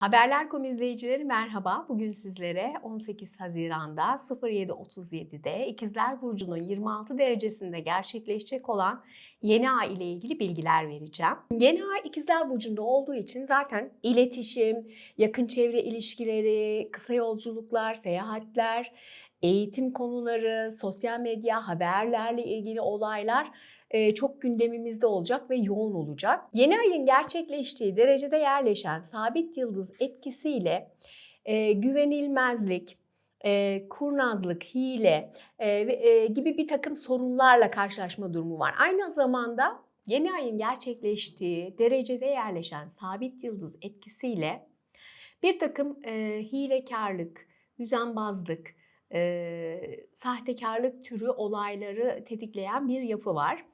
Haberler.com izleyicileri merhaba. Bugün sizlere 18 Haziran'da 07.37'de İkizler Burcu'nun 26 derecesinde gerçekleşecek olan yeni ay ile ilgili bilgiler vereceğim. Yeni ay İkizler Burcu'nda olduğu için zaten iletişim, yakın çevre ilişkileri, kısa yolculuklar, seyahatler, eğitim konuları, sosyal medya, haberlerle ilgili olaylar çok gündemimizde olacak ve yoğun olacak. Yeni ayın gerçekleştiği derecede yerleşen sabit yıldız etkisiyle e, güvenilmezlik, e, kurnazlık, hile e, e, gibi bir takım sorunlarla karşılaşma durumu var. Aynı zamanda yeni ayın gerçekleştiği derecede yerleşen sabit yıldız etkisiyle bir takım e, hilekarlık, düzenbazlık, e, sahtekarlık türü olayları tetikleyen bir yapı var.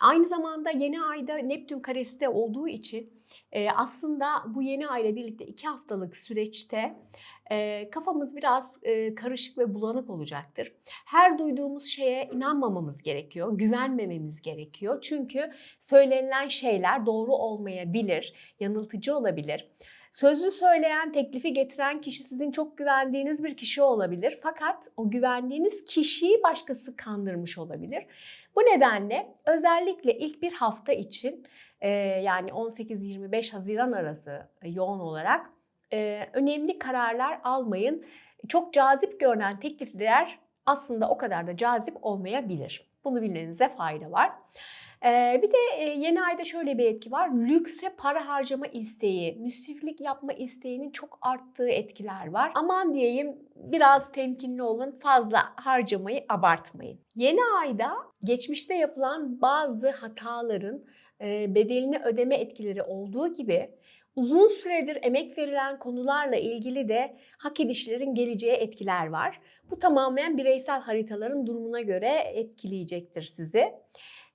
Aynı zamanda yeni ayda Neptün karesi de olduğu için e, aslında bu yeni ay ile birlikte iki haftalık süreçte e, kafamız biraz e, karışık ve bulanık olacaktır. Her duyduğumuz şeye inanmamamız gerekiyor, güvenmememiz gerekiyor. Çünkü söylenilen şeyler doğru olmayabilir, yanıltıcı olabilir. Sözlü söyleyen, teklifi getiren kişi sizin çok güvendiğiniz bir kişi olabilir. Fakat o güvendiğiniz kişiyi başkası kandırmış olabilir. Bu nedenle özellikle ilk bir hafta için e, yani 18-25 Haziran arası e, yoğun olarak e, önemli kararlar almayın. Çok cazip görünen teklifler aslında o kadar da cazip olmayabilir. Bunu bilmenize fayda var. Bir de yeni ayda şöyle bir etki var. Lükse para harcama isteği, müsriflik yapma isteğinin çok arttığı etkiler var. Aman diyeyim biraz temkinli olun, fazla harcamayı abartmayın. Yeni ayda geçmişte yapılan bazı hataların bedelini ödeme etkileri olduğu gibi uzun süredir emek verilen konularla ilgili de hak edişlerin geleceği etkiler var. Bu tamamen bireysel haritaların durumuna göre etkileyecektir sizi.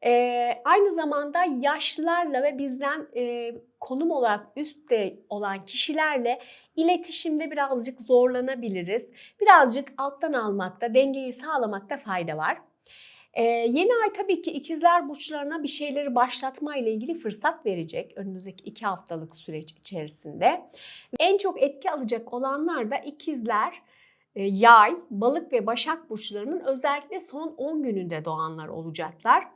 E, aynı zamanda yaşlılarla ve bizden e, konum olarak üstte olan kişilerle iletişimde birazcık zorlanabiliriz. Birazcık alttan almakta, dengeyi sağlamakta fayda var. Ee, yeni ay tabii ki ikizler burçlarına bir şeyleri başlatma ile ilgili fırsat verecek önümüzdeki iki haftalık süreç içerisinde. En çok etki alacak olanlar da ikizler, yay, balık ve başak burçlarının özellikle son 10 gününde doğanlar olacaklar.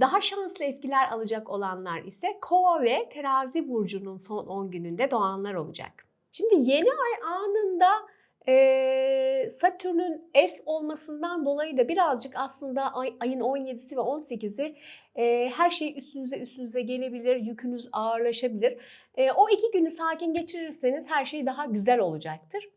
Daha şanslı etkiler alacak olanlar ise Kova ve Terazi burcunun son 10 gününde doğanlar olacak. Şimdi yeni ay anında Satürn'ün S olmasından dolayı da birazcık aslında ay, ayın 17'si ve 18'i her şey üstünüze üstünüze gelebilir, yükünüz ağırlaşabilir. o iki günü sakin geçirirseniz her şey daha güzel olacaktır.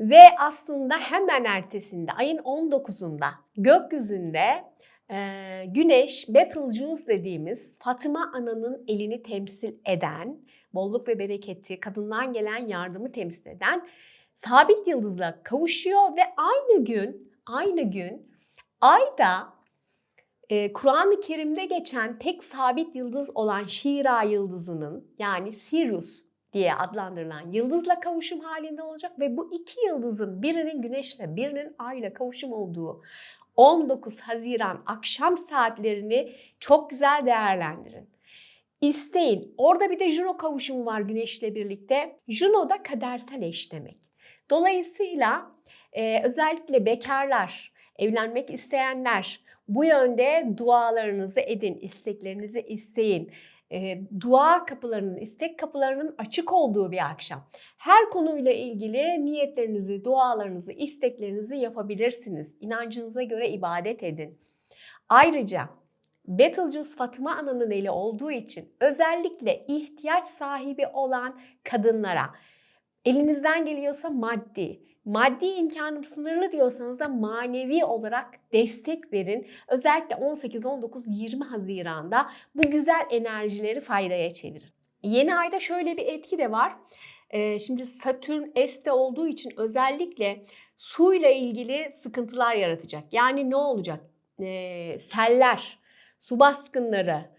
Ve aslında hemen ertesinde ayın 19'unda gökyüzünde ee, güneş Betelgeuse dediğimiz Fatıma Ana'nın elini temsil eden, bolluk ve bereketi, kadından gelen yardımı temsil eden sabit yıldızla kavuşuyor ve aynı gün, aynı gün Ayda e, Kur'an-ı Kerim'de geçen tek sabit yıldız olan Şira yıldızının yani Sirius diye adlandırılan yıldızla kavuşum halinde olacak ve bu iki yıldızın birinin güneşle birinin ayla kavuşum olduğu 19 Haziran akşam saatlerini çok güzel değerlendirin. İsteyin. Orada bir de Juno kavuşumu var Güneş'le birlikte. Juno da kadersel eş demek. Dolayısıyla e, özellikle bekarlar, evlenmek isteyenler bu yönde dualarınızı edin, isteklerinizi isteyin e, dua kapılarının, istek kapılarının açık olduğu bir akşam. Her konuyla ilgili niyetlerinizi, dualarınızı, isteklerinizi yapabilirsiniz. İnancınıza göre ibadet edin. Ayrıca Betelgeuse Fatıma Ana'nın eli olduğu için özellikle ihtiyaç sahibi olan kadınlara elinizden geliyorsa maddi, maddi imkanım sınırlı diyorsanız da manevi olarak destek verin. Özellikle 18, 19, 20 Haziran'da bu güzel enerjileri faydaya çevirin. Yeni ayda şöyle bir etki de var. Şimdi Satürn S'te olduğu için özellikle suyla ilgili sıkıntılar yaratacak. Yani ne olacak? Seller, su baskınları,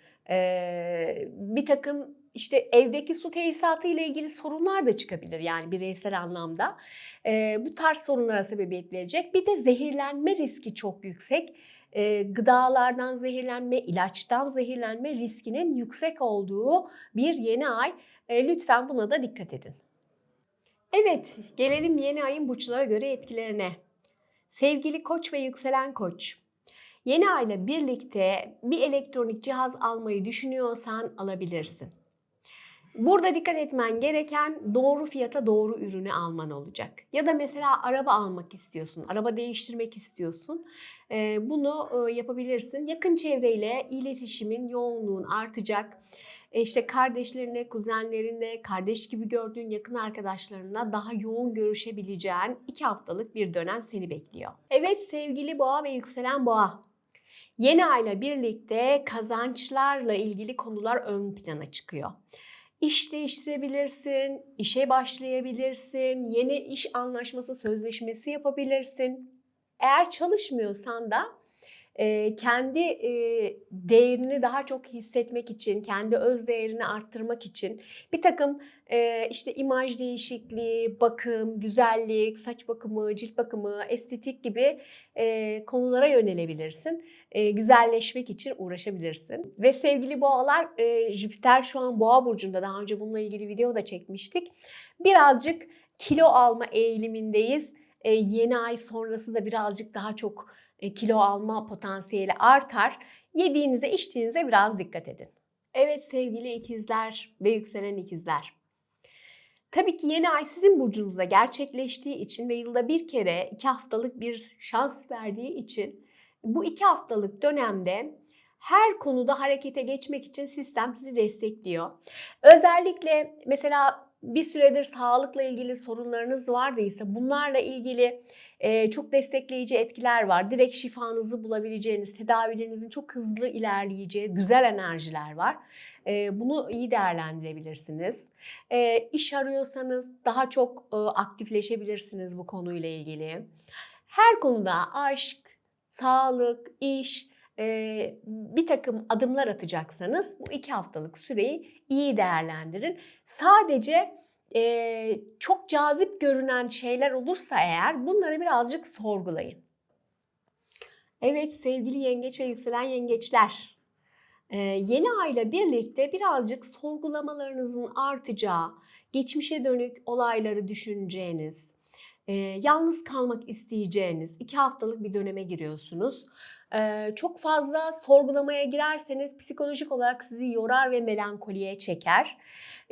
bir takım işte evdeki su tesisatı ile ilgili sorunlar da çıkabilir yani bireysel anlamda. E, bu tarz sorunlara sebebiyet verecek. Bir de zehirlenme riski çok yüksek. E, gıdalardan zehirlenme, ilaçtan zehirlenme riskinin yüksek olduğu bir yeni ay. E, lütfen buna da dikkat edin. Evet, gelelim yeni ayın burçlara göre etkilerine. Sevgili koç ve yükselen koç. Yeni ayla birlikte bir elektronik cihaz almayı düşünüyorsan alabilirsin. Burada dikkat etmen gereken doğru fiyata doğru ürünü alman olacak. Ya da mesela araba almak istiyorsun, araba değiştirmek istiyorsun. Ee, bunu e, yapabilirsin. Yakın çevreyle iletişimin, yoğunluğun artacak. E, işte kardeşlerine, kuzenlerine, kardeş gibi gördüğün yakın arkadaşlarına daha yoğun görüşebileceğin iki haftalık bir dönem seni bekliyor. Evet sevgili boğa ve yükselen boğa. Yeni ayla birlikte kazançlarla ilgili konular ön plana çıkıyor. İş değiştirebilirsin, işe başlayabilirsin, yeni iş anlaşması, sözleşmesi yapabilirsin. Eğer çalışmıyorsan da kendi değerini daha çok hissetmek için, kendi öz değerini arttırmak için bir takım işte imaj değişikliği, bakım, güzellik, saç bakımı, cilt bakımı, estetik gibi konulara yönelebilirsin. Güzelleşmek için uğraşabilirsin. Ve sevgili boğalar, Jüpiter şu an boğa burcunda. Daha önce bununla ilgili video da çekmiştik. Birazcık kilo alma eğilimindeyiz. Yeni ay sonrası da birazcık daha çok kilo alma potansiyeli artar. Yediğinize, içtiğinize biraz dikkat edin. Evet sevgili ikizler ve yükselen ikizler. Tabii ki yeni ay sizin burcunuzda gerçekleştiği için ve yılda bir kere iki haftalık bir şans verdiği için bu iki haftalık dönemde her konuda harekete geçmek için sistem sizi destekliyor. Özellikle mesela bir süredir sağlıkla ilgili sorunlarınız vardıysa bunlarla ilgili e, çok destekleyici etkiler var. Direkt şifanızı bulabileceğiniz, tedavilerinizin çok hızlı ilerleyeceği güzel enerjiler var. E, bunu iyi değerlendirebilirsiniz. E, iş arıyorsanız daha çok e, aktifleşebilirsiniz bu konuyla ilgili. Her konuda aşk, sağlık, iş, e, bir takım adımlar atacaksanız bu iki haftalık süreyi iyi değerlendirin. Sadece e, çok cazip görünen şeyler olursa eğer bunları birazcık sorgulayın. Evet sevgili yengeç ve yükselen yengeçler. Ee, yeni ayla birlikte birazcık sorgulamalarınızın artacağı, geçmişe dönük olayları düşüneceğiniz, e, yalnız kalmak isteyeceğiniz iki haftalık bir döneme giriyorsunuz. Çok fazla sorgulamaya girerseniz psikolojik olarak sizi yorar ve melankoliye çeker.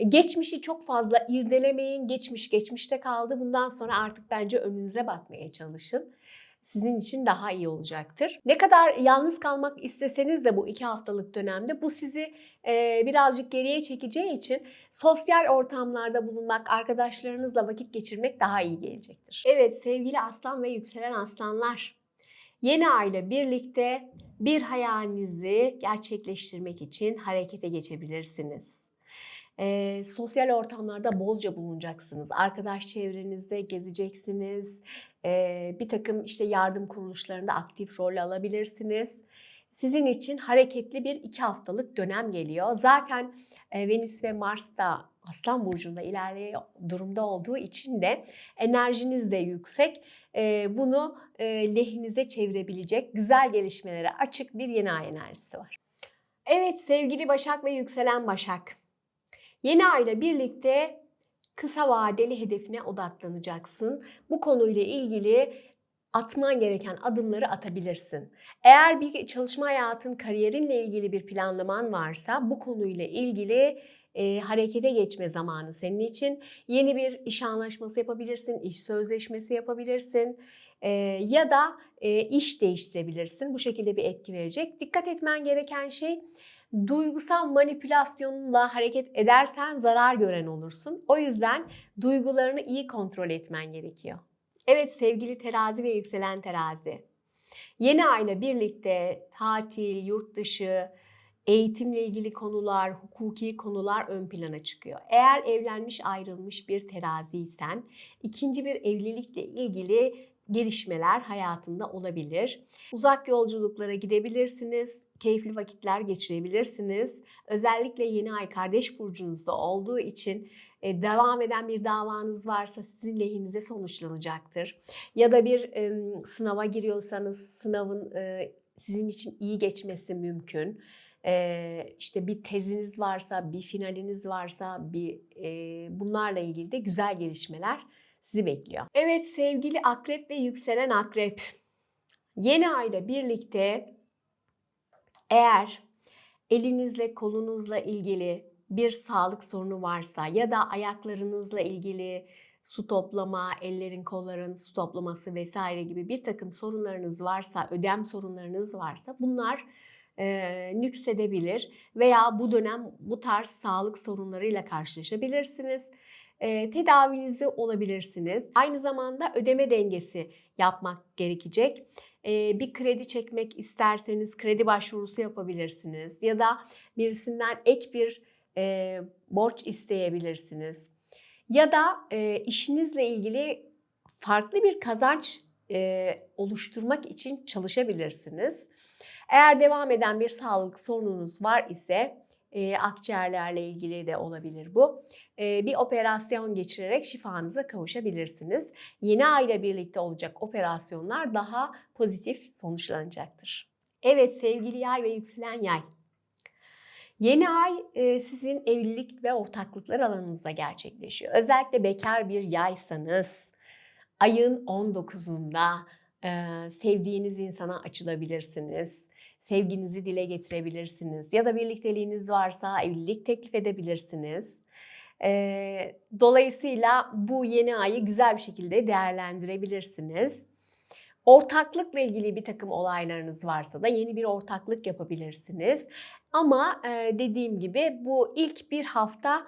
Geçmişi çok fazla irdelemeyin. Geçmiş geçmişte kaldı. Bundan sonra artık bence önünüze bakmaya çalışın sizin için daha iyi olacaktır. Ne kadar yalnız kalmak isteseniz de bu iki haftalık dönemde bu sizi birazcık geriye çekeceği için sosyal ortamlarda bulunmak, arkadaşlarınızla vakit geçirmek daha iyi gelecektir. Evet sevgili aslan ve yükselen aslanlar. Yeni ayla birlikte bir hayalinizi gerçekleştirmek için harekete geçebilirsiniz. E, sosyal ortamlarda bolca bulunacaksınız. Arkadaş çevrenizde gezeceksiniz. E, bir takım işte yardım kuruluşlarında aktif rol alabilirsiniz. Sizin için hareketli bir iki haftalık dönem geliyor. Zaten e, Venüs ve Mars da Aslan Burcu'nda ilerleyen durumda olduğu için de enerjiniz de yüksek. E, bunu e, lehinize çevirebilecek güzel gelişmelere açık bir yeni ay enerjisi var. Evet sevgili Başak ve yükselen Başak. Yeni ayla birlikte kısa vadeli hedefine odaklanacaksın. Bu konuyla ilgili atman gereken adımları atabilirsin. Eğer bir çalışma hayatın, kariyerinle ilgili bir planlaman varsa bu konuyla ilgili e, harekete geçme zamanı senin için. Yeni bir iş anlaşması yapabilirsin, iş sözleşmesi yapabilirsin e, ya da e, iş değiştirebilirsin. Bu şekilde bir etki verecek. Dikkat etmen gereken şey duygusal manipülasyonla hareket edersen zarar gören olursun. O yüzden duygularını iyi kontrol etmen gerekiyor. Evet sevgili terazi ve yükselen terazi. Yeni ayla birlikte tatil, yurt dışı, eğitimle ilgili konular, hukuki konular ön plana çıkıyor. Eğer evlenmiş ayrılmış bir teraziysen ikinci bir evlilikle ilgili gelişmeler hayatında olabilir. Uzak yolculuklara gidebilirsiniz, keyifli vakitler geçirebilirsiniz. Özellikle yeni ay kardeş burcunuzda olduğu için devam eden bir davanız varsa sizin lehinize sonuçlanacaktır. Ya da bir sınava giriyorsanız sınavın e, sizin için iyi geçmesi mümkün. e, işte bir teziniz varsa, bir finaliniz varsa, bir e, bunlarla ilgili de güzel gelişmeler sizi bekliyor. Evet sevgili akrep ve yükselen akrep. Yeni ayla birlikte eğer elinizle kolunuzla ilgili bir sağlık sorunu varsa ya da ayaklarınızla ilgili su toplama, ellerin kolların su toplaması vesaire gibi bir takım sorunlarınız varsa, ödem sorunlarınız varsa bunlar e, nüksedebilir veya bu dönem bu tarz sağlık sorunlarıyla karşılaşabilirsiniz. E, tedavinizi olabilirsiniz. Aynı zamanda ödeme dengesi yapmak gerekecek. E, bir kredi çekmek isterseniz kredi başvurusu yapabilirsiniz ya da birisinden ek bir e, borç isteyebilirsiniz. Ya da e, işinizle ilgili farklı bir kazanç e, oluşturmak için çalışabilirsiniz. Eğer devam eden bir sağlık sorununuz var ise e, akciğerlerle ilgili de olabilir bu. E, bir operasyon geçirerek şifanıza kavuşabilirsiniz. Yeni ay ile birlikte olacak operasyonlar daha pozitif sonuçlanacaktır. Evet sevgili yay ve yükselen yay. Yeni ay e, sizin evlilik ve ortaklıklar alanınızda gerçekleşiyor. Özellikle bekar bir yaysanız ayın 19'unda e, sevdiğiniz insana açılabilirsiniz. Sevginizi dile getirebilirsiniz. Ya da birlikteliğiniz varsa evlilik teklif edebilirsiniz. E, dolayısıyla bu yeni ayı güzel bir şekilde değerlendirebilirsiniz. Ortaklıkla ilgili bir takım olaylarınız varsa da yeni bir ortaklık yapabilirsiniz. Ama dediğim gibi bu ilk bir hafta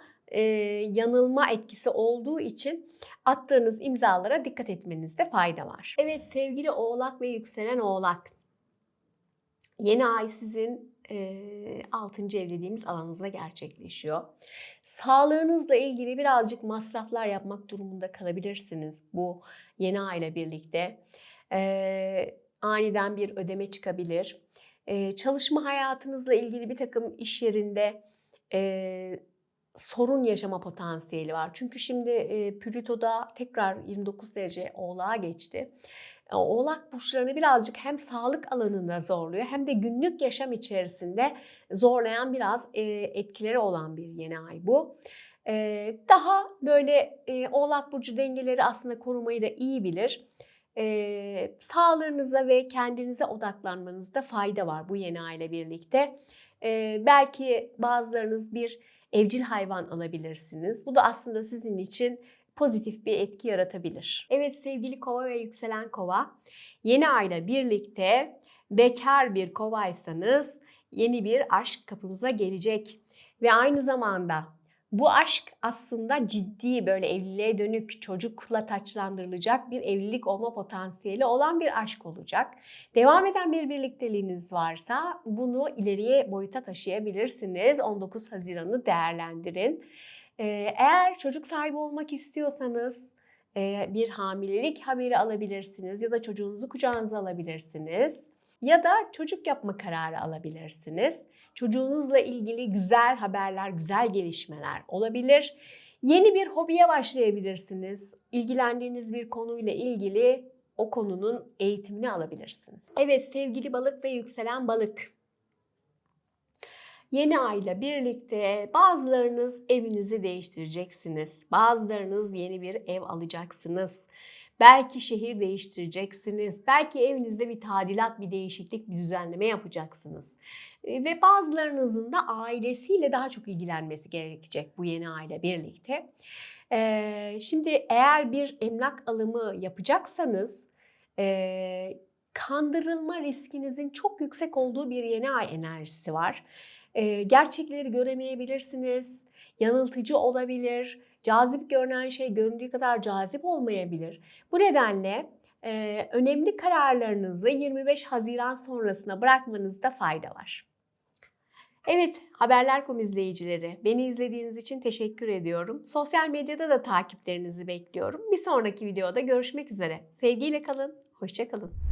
yanılma etkisi olduğu için attığınız imzalara dikkat etmenizde fayda var. Evet sevgili oğlak ve yükselen oğlak. Yeni ay sizin e, 6. ev dediğimiz alanınızda gerçekleşiyor. Sağlığınızla ilgili birazcık masraflar yapmak durumunda kalabilirsiniz bu yeni ay ile birlikte. E, aniden bir ödeme çıkabilir. E, çalışma hayatınızla ilgili bir takım iş yerinde e, sorun yaşama potansiyeli var. Çünkü şimdi e, Plüto'da tekrar 29 derece oğlağa geçti. Oğlak burçlarını birazcık hem sağlık alanında zorluyor hem de günlük yaşam içerisinde zorlayan biraz e, etkileri olan bir yeni ay bu. E, daha böyle e, Oğlak burcu dengeleri aslında korumayı da iyi bilir e, sağlığınıza ve kendinize odaklanmanızda fayda var bu yeni aile birlikte. E, belki bazılarınız bir evcil hayvan alabilirsiniz. Bu da aslında sizin için pozitif bir etki yaratabilir. Evet sevgili kova ve yükselen kova, yeni ayla birlikte bekar bir kovaysanız yeni bir aşk kapınıza gelecek. Ve aynı zamanda bu aşk aslında ciddi böyle evliliğe dönük çocukla taçlandırılacak bir evlilik olma potansiyeli olan bir aşk olacak. Devam eden bir birlikteliğiniz varsa bunu ileriye boyuta taşıyabilirsiniz. 19 Haziran'ı değerlendirin. Ee, eğer çocuk sahibi olmak istiyorsanız e, bir hamilelik haberi alabilirsiniz ya da çocuğunuzu kucağınıza alabilirsiniz ya da çocuk yapma kararı alabilirsiniz. Çocuğunuzla ilgili güzel haberler, güzel gelişmeler olabilir. Yeni bir hobiye başlayabilirsiniz. İlgilendiğiniz bir konuyla ilgili o konunun eğitimini alabilirsiniz. Evet sevgili balık ve yükselen balık. Yeni ayla birlikte bazılarınız evinizi değiştireceksiniz. Bazılarınız yeni bir ev alacaksınız. Belki şehir değiştireceksiniz. Belki evinizde bir tadilat, bir değişiklik, bir düzenleme yapacaksınız. Ve bazılarınızın da ailesiyle daha çok ilgilenmesi gerekecek bu yeni aile birlikte. Şimdi eğer bir emlak alımı yapacaksanız kandırılma riskinizin çok yüksek olduğu bir yeni ay enerjisi var. Gerçekleri göremeyebilirsiniz, yanıltıcı olabilir, cazip görünen şey göründüğü kadar cazip olmayabilir. Bu nedenle önemli kararlarınızı 25 Haziran sonrasına bırakmanızda fayda var. Evet, Haberler.com izleyicileri, beni izlediğiniz için teşekkür ediyorum. Sosyal medyada da takiplerinizi bekliyorum. Bir sonraki videoda görüşmek üzere. Sevgiyle kalın, hoşçakalın.